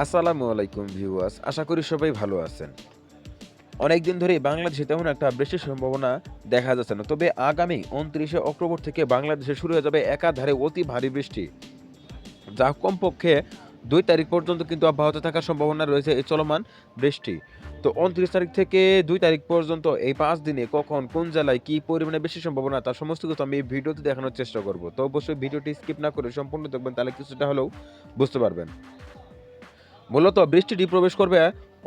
আসসালামু আলাইকুম ভিউয়ার্স, আশা করি সবাই ভালো আছেন। অনেকদিন ধরেই বাংলাদেশে তেমন একটা বৃষ্টির সম্ভাবনা দেখা যাচ্ছে না, তবে আগামী উনত্রিশে অক্টোবর থেকে বাংলাদেশে শুরু হয়ে যাবে একাধারে অতি ভারী বৃষ্টি। যা কমপক্ষে দুই তারিখ পর্যন্ত কিন্তু অব্যাহত থাকার সম্ভাবনা রয়েছে এই চলমান বৃষ্টি। তো উনত্রিশ তারিখ থেকে দুই তারিখ পর্যন্ত এই পাঁচ দিনে কখন, কোন জেলায় কি পরিমাণে বেশি সম্ভাবনা, তার সমস্ত কিছু আমি এই ভিডিওতে দেখানোর চেষ্টা করব। তো অবশ্যই ভিডিওটি স্কিপ না করে সম্পূর্ণ দেখবেন, তাহলে কিছুটা হলেও বুঝতে পারবেন। মূলত বৃষ্টিটি প্রবেশ করবে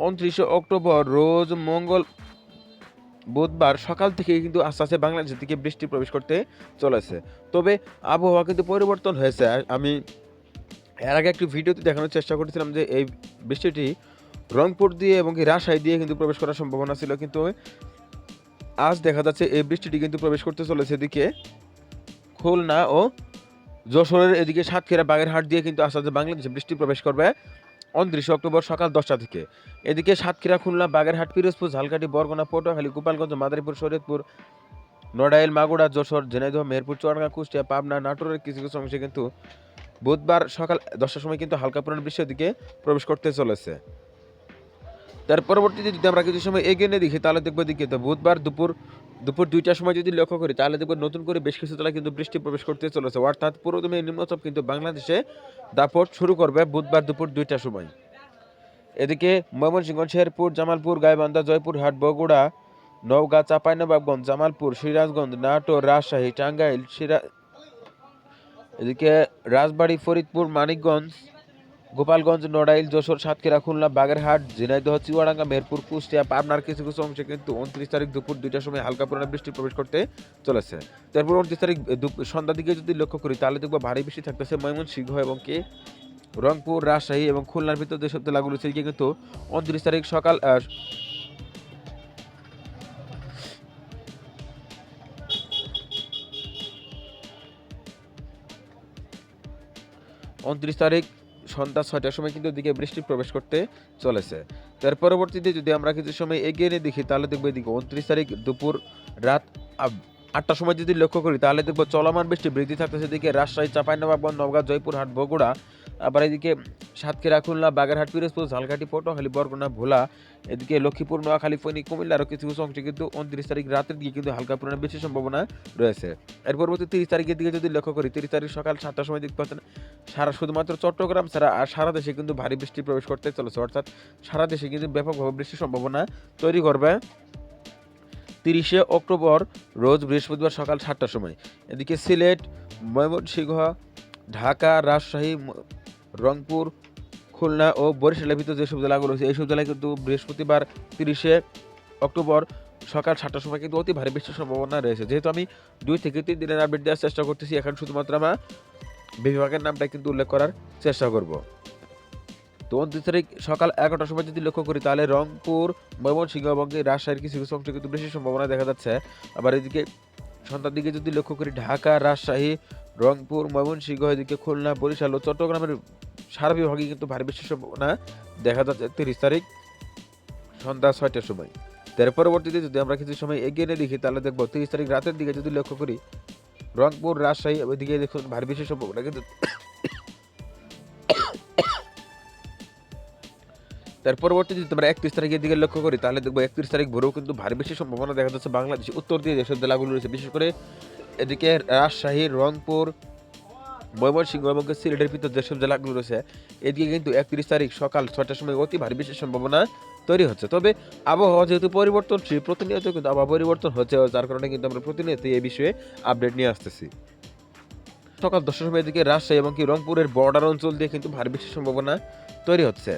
উনত্রিশে অক্টোবর, রোজ মঙ্গল বুধবার সকাল থেকে কিন্তু আস্তে আস্তে বাংলাদেশের দিকে বৃষ্টি প্রবেশ করতে চলেছে। তবে আবহাওয়া কিন্তু পরিবর্তন হয়েছে। আমি এর আগে একটি ভিডিওতে দেখানোর চেষ্টা করেছিলাম যে এই বৃষ্টিটি রংপুর দিয়ে এবং রাজশাহী দিয়ে কিন্তু প্রবেশ করার সম্ভাবনা ছিল, কিন্তু আজ দেখা যাচ্ছে এই বৃষ্টিটি কিন্তু প্রবেশ করতে চলেছে এদিকে খুলনা ও যশোরের এদিকে সাতক্ষীরা বাগেরহাট দিয়ে কিন্তু আস্তে আস্তে বাংলাদেশে বৃষ্টি প্রবেশ করবে। উনত্রিশে অক্টোবর সকাল দশটা থেকে। এদিকে সাতক্ষীরা, খুলনা, বাগেরহাট, পিরোজপুর, ঝালকাঠি, বরগুনা, পটুয়াখালী, গোপালগঞ্জ, মাদারীপুর, শরীয়তপুর, নড়াইল মাগুড়া যশোর, ঝিনাইদহ, মেহেরপুর, চুয়াডাঙ্গা, কুষ্টিয়া, পাবনা, নাটোরের কিছু কিছু অংশে কিন্তু বুধবার সকাল দশটার সময় কিন্তু হালকা পরিমাণ বৃষ্টির দিকে প্রবেশ করতে চলেছে। তার পরবর্তীতে যদি আমরা কিছু সময় এগিয়ে নিয়ে দেখি, তাহলে দেখব দিকে তো বুধবার দুপুর দুপুর দুইটার সময় যদি লক্ষ্য করি, তাহলে দেখব নতুন করে বেশ কিছু জেলায় কিন্তু বৃষ্টি প্রবেশ করতে চলেছে। অর্থাৎ পুরোদমে নিম্নচাপ কিন্তু বাংলাদেশে দাপট শুরু করবে বুধবার দুপুর দুইটার সময়। এদিকে ময়মনসিংহ, শেরপুর, জামালপুর, গাইবান্ধা, জয়পুরহাট, বগুড়া, নওগাঁ, চাঁপাইনবাবগঞ্জ, জামালপুর, সিরাজগঞ্জ, নাটোর, রাজশাহী, টাঙ্গাইল, সিরা এদিকে রাজবাড়ী, ফরিদপুর, মানিকগঞ্জ গোপালগঞ্জ, নড়াইল, যশোর, সাতক্ষীরা, খুলনা, বাগেরহাট, ঝিনাইদহ, চুয়াডাঙ্গা মেহেরপুর কুষ্টিয়া, পাবনার কিছু কিছু অংশে কিন্তু উনত্রিশ তারিখ দুপুর দুইটার সময় হালকা পরিমাণে বৃষ্টি প্রবেশ করতে চলেছে। তারপর উনত্রিশ তারিখ সন্ধ্যার দিকে যদি লক্ষ্য করি তাহলে দেখব ভারী বৃষ্টি থাকতেছে ময়মনসিংহ এবং কে রংপুর, রাজশাহী এবং খুলনার ভিতর যেসব জেলাগুলো সেদিকে কিন্তু উনত্রিশ তারিখ সকাল উনত্রিশ তারিখ সন্ধ্যা ছয়টার সময় কিন্তু দিকে বৃষ্টি প্রবেশ করতে চলেছে। তার পরবর্তীতে যদি আমরা কিছু সময় এগিয়ে নিয়ে দেখি, তাহলে দেখব এদিকে উনত্রিশ তারিখ দুপুর রাত আটটার সময় যদি লক্ষ্য করি, তাহলে দেখব চলমান বৃষ্টি বৃদ্ধি থাকতেছে। এদিকে রাজশাহী, চাঁপাইনবাবগঞ্জ, নওগাঁ জয়পুরহাট বগুড়া, আবার এদিকে সাতক্ষীরা, খুলনা, বাগেরহাট, পিরোজপুর, ঝালকাঠি, পটুয়াখালী, বরগুনা, ভোলা, এদিকে লক্ষ্মীপুর, নোয়াখালী ফৈনি কুমিল্লা আরও কিছু কিছু অংশে কিন্তু উনত্রিশ তারিখ রাতের দিকে কিন্তু হালকা পরিমাণে বেশি সম্ভাবনা রয়েছে। এর পরবর্তী তিরিশ তারিখের দিকে যদি লক্ষ্য করি, তিরিশ তারিখ সকাল সাতটার সময় দেখতে পাচ্ছেন সারা শুধুমাত্র চট্টগ্রাম ছাড়া আর সারা দেশে কিন্তু ভারী বৃষ্টি প্রবেশ করতে চলেছে। অর্থাৎ সারা দেশে কিন্তু ব্যাপকভাবে বৃষ্টির সম্ভাবনা তৈরি করবে। তিরিশে অক্টোবর, রোজ বৃহস্পতিবার সকাল সাতটার সময়। এদিকে সিলেট, ময়মনসিংহ, ঢাকা, রাজশাহী রংপুর, খুলনা ও বরিশালের ভিতর যেসব জেলাগুলো রয়েছে, এইসব জেলায় কিন্তু বৃহস্পতিবার তিরিশে অক্টোবর সকাল সাতটার সময় কিন্তু অতি ভারী বৃষ্টির সম্ভাবনা রয়েছে। যেহেতু আমি দুই থেকে তিন দিনের আপডেট দেওয়ার চেষ্টা করতেছি, এখন শুধুমাত্র আমরা বিভাগের নামটা কিন্তু উল্লেখ করার চেষ্টা করব। তো উনত্রিশ তারিখ সকাল এগারোটার সময় যদি লক্ষ্য করি, তাহলে রংপুর ময়মনসিংহ এবং রাজশাহীর কিছু কিছু অংশে কিন্তু বেশি সম্ভাবনা দেখা যাচ্ছে। আবার এদিকে সন্ধ্যার দিকে যদি লক্ষ্য করি, ঢাকা, রাজশাহী, রংপুর, ময়মনসিংহ, এদিকে খুলনা, বরিশাল ও চট্টগ্রামের সারা বিভাগে কিন্তু ভারী বৃষ্টির সম্ভাবনা দেখা যাচ্ছে তিরিশ তারিখ সন্ধ্যা ছয়টার সময়। তার পরবর্তীতে যদি আমরা কিছু সময় এগিয়ে নিয়ে দেখি, তাহলে দেখব তিরিশ তারিখ রাতের দিকে যদি লক্ষ্য করি রংপুর, রাজশাহী, ওইদিকে দেখুন ভারী বৃষ্টির সম্ভাবনা কিন্তু তার পরবর্তী যদি আমরা একত্রিশ তারিখের দিকে লক্ষ্য করি, তাহলে দেখব একত্রিশ তারিখ ভোরেও কিন্তু ভারী বৃষ্টির সম্ভাবনা দেখা যাচ্ছে বাংলাদেশ, উত্তর দিয়ে যেসব জেলাগুলো রয়েছে। বিশেষ করে এদিকে রাজশাহী, রংপুর ময়মনসিংহ এবং সিলেটের ভিতর যেসব জেলাগুলো রয়েছে, এদিকে কিন্তু একত্রিশ তারিখ সকাল ছয়টার সময় অতি ভারী বৃষ্টির সম্ভাবনা তৈরি হচ্ছে। তবে আবহাওয়া যেহেতু পরিবর্তনশীল, প্রতিনিয়ত কিন্তু আবহাওয়া পরিবর্তন হচ্ছে, যার কারণে কিন্তু আমরা প্রতিনিয়ত এই বিষয়ে আপডেট নিয়ে আসতেছি। সকাল দশটার সময় এদিকে রাজশাহী এবং কি রংপুরের বর্ডার অঞ্চল দিয়ে কিন্তু ভারী বৃষ্টির সম্ভাবনা তৈরি হচ্ছে।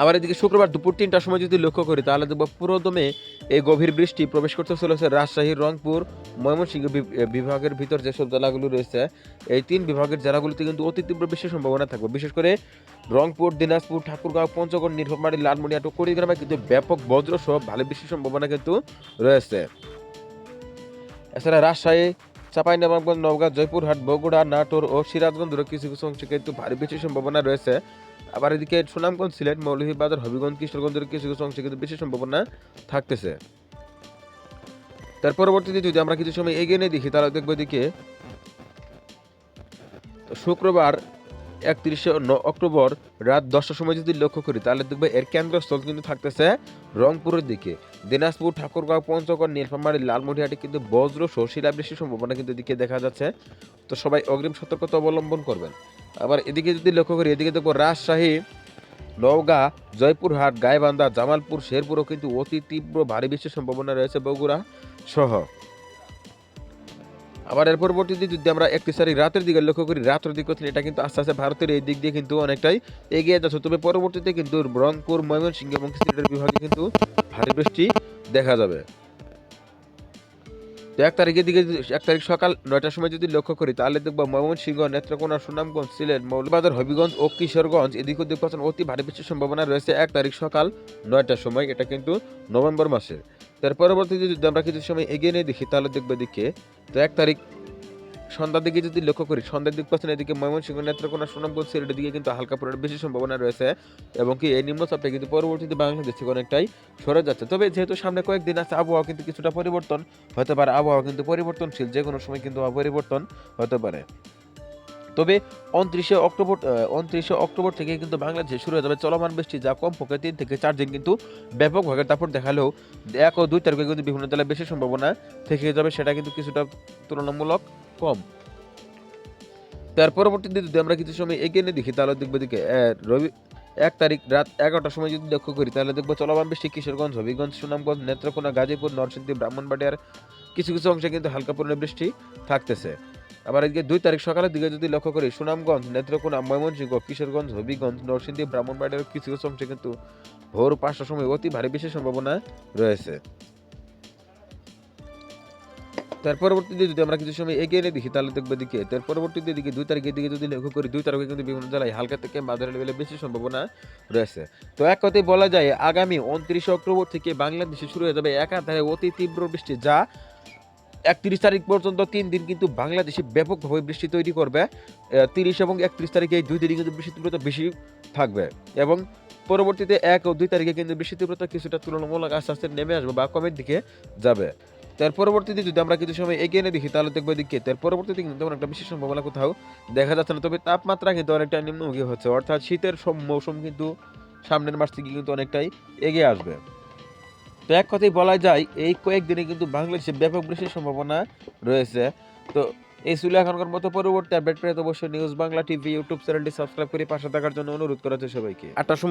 আবার এদিকে শুক্রবার দুপুর তিনটার সময় যদি লক্ষ্য করি, তাহলে দেখব পুরোদমে এই গভীর বৃষ্টি প্রবেশ করতে চলেছে রাজশাহী, রংপুর, ময়মনসিংহ বিভাগের ভিতর যেসব জেলাগুলো রয়েছে। এই তিন বিভাগের জেলাগুলিতে কিন্তু অতি তীব্র বৃষ্টির সম্ভাবনা থাকবে। বিশেষ করে রংপুর, দিনাজপুর, ঠাকুরগাঁও, পঞ্চগড় নীলফামারী লালমনিয়া কুড়িগ্রামে কিন্তু ব্যাপক বজ্র সহ ভালো বৃষ্টির সম্ভাবনা কিন্তু রয়েছে। এছাড়া রাজশাহী, চাঁপাইনবাবগঞ্জ, নওগাঁ, জয়পুরহাট, বগুড়া, নাটোর ও সিরাজগঞ্জের কিছু কিছু অংশে কিন্তু ভারী বৃষ্টির সম্ভাবনা রয়েছে। আবার এদিকে সুনামগঞ্জ সিলেট, মৌলভীবাজার, হবিগঞ্জ কিশোরগঞ্জের কিছু কিছু অংশে কিন্তু বেশি সম্ভাবনা থাকতেছে। তার পরবর্তীতে যদি আমরা কিছু সময় এগিয়ে নিয়ে দেখি, তাহলে দেখব এদিকে শুক্রবার একত্রিশে অক্টোবর রাত দশটার সময় যদি লক্ষ্য করি, তাহলে দেখবে এর কেন্দ্রস্থল কিন্তু থাকতেছে রংপুরের দিকে। দিনাজপুর, ঠাকুরগাঁও, পঞ্চগড়, নীলফামারী, লালমনিরহাটে কিন্তু বজ্র সহ শিলাবৃষ্টির সম্ভাবনা কিন্তু এদিকে দেখা যাচ্ছে। তো সবাই অগ্রিম সতর্কতা অবলম্বন করবেন। আবার এদিকে যদি লক্ষ্য করি, এদিকে দেখব রাজশাহী, নওগাঁ, জয়পুরহাট, গাইবান্ধা, জামালপুর, শেরপুরও কিন্তু অতি তীব্র ভারী বৃষ্টির সম্ভাবনা রয়েছে বগুড়া সহ। আবার এর পরবর্তীতে যদি আমরা একটি সারি রাতের দিকে লক্ষ্য করি রাতের দিকে হচ্ছে এটা কিন্তু আস্তে আস্তে ভারতের এই দিক দিয়ে কিন্তু অনেকটাই এগিয়ে যাচ্ছে। তবে পরবর্তীতে কিন্তু রংপুর, ময়মনসিংহ এবং সিলেটের বিভাগে কিন্তু ভারী বৃষ্টি দেখা যাবে। তো এক তারিখের দিকে এক তারিখ সকাল নয়টার সময় যদি লক্ষ্য করি, তাহলে দেখব ময়মনসিংহ, নেত্রকোনা, সুনামগঞ্জ, সিলেট, মৌলবাজার, হবিগঞ্জ ও কিশোরগঞ্জ এদিক ওদিক অতি ভারী বৃষ্টির সম্ভাবনা রয়েছে এক তারিখ সকাল নয়টার সময়। এটা কিন্তু নভেম্বর মাসের তার পরবর্তীতে যদি আমরা কিছু সময় এগিয়ে নিয়ে দেখি, তাহলে দেখবে দিকে তো এক তারিখ সন্ধ্যার দিকে যদি লক্ষ্য করি, সন্ধ্যার দিক পাচ্ছেন এদিকে ময়মনসিংহ নেত্রকোনা, সুনামগঞ্জ সিলেটের দিকে কিন্তু হালকা পরিমাণে বেশি সম্ভাবনা রয়েছে এবং কি এই নিম্নচাপটা কিন্তু পরবর্তীতে বাংলাদেশ থেকে অনেকটাই সরে যাচ্ছে। তবে যেহেতু সামনে কয়েকদিন আছে, আবহাওয়া কিন্তু কিছুটা পরিবর্তন হতে পারে। আবহাওয়া কিন্তু পরিবর্তনশীল যে কোনো সময় কিন্তু পরিবর্তন হতে পারে। তবে উনত্রিশে অক্টোবর উনত্রিশে অক্টোবর থেকে কিন্তু বাংলাদেশে শুরু হয়ে যাবে চলমান বৃষ্টি, যা কমপক্ষে তিন থেকে চার দিন কিন্তু ব্যাপকভাবে তারপর দেখালেও এক ও দুই তারিখে কিন্তু বিভিন্ন জেলায় বেশি সম্ভাবনা থেকে যাবে, সেটা কিন্তু কিছুটা তুলনামূলক কম। তার পরবর্তীতে যদি আমরা কিছু সময় এগিয়ে নিয়ে দেখি, তাহলে দেখব দিকে রবি এক তারিখ রাত এগারোটার সময় যদি লক্ষ্য করি, তাহলে দেখব চলমান বৃষ্টি কিশোরগঞ্জ, হবিগঞ্জ, সুনামগঞ্জ, নেত্রকোনা, গাজীপুর, নরসিংদী, ব্রাহ্মণবাড়িয়ার কিছু কিছু অংশে কিন্তু হালকা পরিমাণে বৃষ্টি থাকতেছে। আবার এদিকে দুই তারিখ সকালের দিকে যদি লক্ষ্য করি, সুনামগঞ্জ, নেত্রকোনা, ময়মনসিংহ, কিশোরগঞ্জ, হবিগঞ্জ, নরসিংদী ব্রাহ্মণবাড়িয়ার কিছু কিছু অংশে কিন্তু ভোর পাঁচটার সময় অতি ভারী বৃষ্টির সম্ভাবনা রয়েছে। তার পরবর্তীতে যদি আমরা কিছু সময় এগিয়ে নিয়ে দেখি, তাহলে দেখবে দিকে তার পরবর্তীতে দিকে দুই তারিখের দিকে যদি লক্ষ্য করি, দুই তারিখে কিন্তু বিভিন্ন জেলায় হালকা থেকে মাঝারি লেভেলে বেশি সম্ভাবনা রয়েছে। তো এক কথায় বলা যায়, আগামী উনত্রিশে অক্টোবর থেকে বাংলাদেশে শুরু হয়ে যাবে একাধারে অতি তীব্র বৃষ্টি, যা একত্রিশ তারিখ পর্যন্ত তিন দিন কিন্তু বাংলাদেশে ব্যাপকভাবে বৃষ্টি তৈরি করবে। তিরিশ এবং একত্রিশ তারিখে এই দুই দিনে কিন্তু বৃষ্টি তীব্রতা বেশি থাকবে এবং পরবর্তীতে এক ও দুই তারিখে কিন্তু বৃষ্টি তীব্রতা কিছুটা তুলনামূলক আস্তে আস্তে নেমে আসবে বা কমের দিকে যাবে। তার পরবর্তীতে যদি আমরা কিছু সময় এগিয়ে নিয়ে দেখি, তাহলে দেখব দিকে তার পরবর্তীতে কিন্তু তেমন একটা বিশেষ সম্ভাবনা কোথাও দেখা যাচ্ছে না। তবে তাপমাত্রা কিন্তু অনেকটা নিম্নমুখী হচ্ছে, অর্থাৎ শীতের সম- মৌসুম কিন্তু সামনের মাস থেকে কিন্তু অনেকটাই এগিয়ে আসবে। তো এক কথাই বলা যায়, এই কয়েকদিনে কিন্তু বাংলাদেশে ব্যাপক বৃষ্টির সম্ভাবনা রয়েছে। তো এই ছিল এখনকার মতো পরবর্তী আপডেট পেয়ে অবশ্যই নিউজ বাংলা টিভি ইউটিউব চ্যানেলটি সাবস্ক্রাইব করে পাশে থাকার জন্য অনুরোধ করা হচ্ছে সবাইকে। আটটার সময়